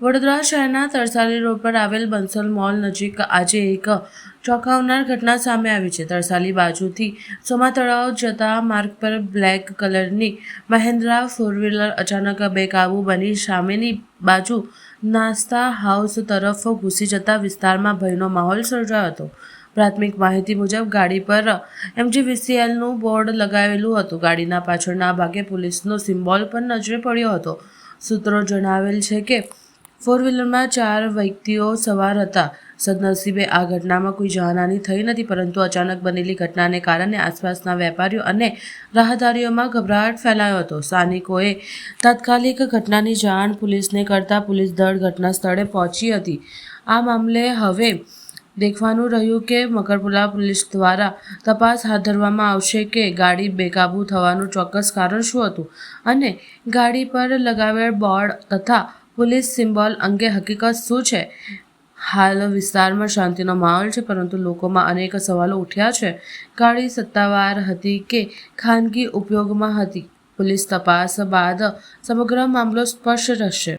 વડોદરા શહેરના તરસાલી રોડ પર આવેલ બંસલ મોલ નજીક આજે એક ચોંકાવનાર ઘટના સામે આવી છે. તરસાલી બાજુથી સોમા તળાવ જતા માર્ગ પર બ્લેક કલરની મહેન્દ્રા ફોર વ્હીલર અચાનક બેકાબુ બની સામેની બાજુ નાસ્તા હાઉસ તરફ ઘૂસી જતા વિસ્તારમાં ભયનો માહોલ સર્જાયો હતો. પ્રાથમિક માહિતી મુજબ ગાડી પર એમજીવીસીએલનું બોર્ડ લગાવેલું હતું. ગાડીના પાછળના ભાગે પોલીસનો સિમ્બોલ પણ નજરે પડ્યો હતો. સૂત્રો જણાવેલ છે કે ફોર વ્હીલરમાં ચાર વ્યક્તિઓ સવાર હતા. સદનસીબે આ ઘટનામાં કોઈ જાનહાની થઈ નથી, પરંતુ અચાનક બનેલી ઘટનાને કારણે આસપાસના વેપારીઓ અને રાહદારીઓમાં ગભરાટ ફેલાયો હતો. સ્થાનિકોએ તાત્કાલિક ઘટનાની જાણ પોલીસને કરતા પોલીસ દળ ઘટના સ્થળે પહોંચી હતી. આ મામલે હવે દેખવાનું રહ્યું કે મકરપુલા પોલીસ દ્વારા તપાસ હાથ ધરવામાં આવશે કે ગાડી બેકાબૂ થવાનું ચોક્કસ કારણ શું હતું અને ગાડી પર લગાવેલ બોર્ડ તથા પોલીસ સિમ્બોલ અંગે હકીકત શું છે? હાલ વિસ્તારમાં શાંતિનો માહોલ છે, પરંતુ લોકોમાં અનેક સવાલો ઉઠ્યા છે. ગાડી સત્તાવાર હતી કે ખાનગી ઉપયોગમાં હતી? પોલીસ તપાસ બાદ સમગ્ર મામલો સ્પષ્ટ રહેશે.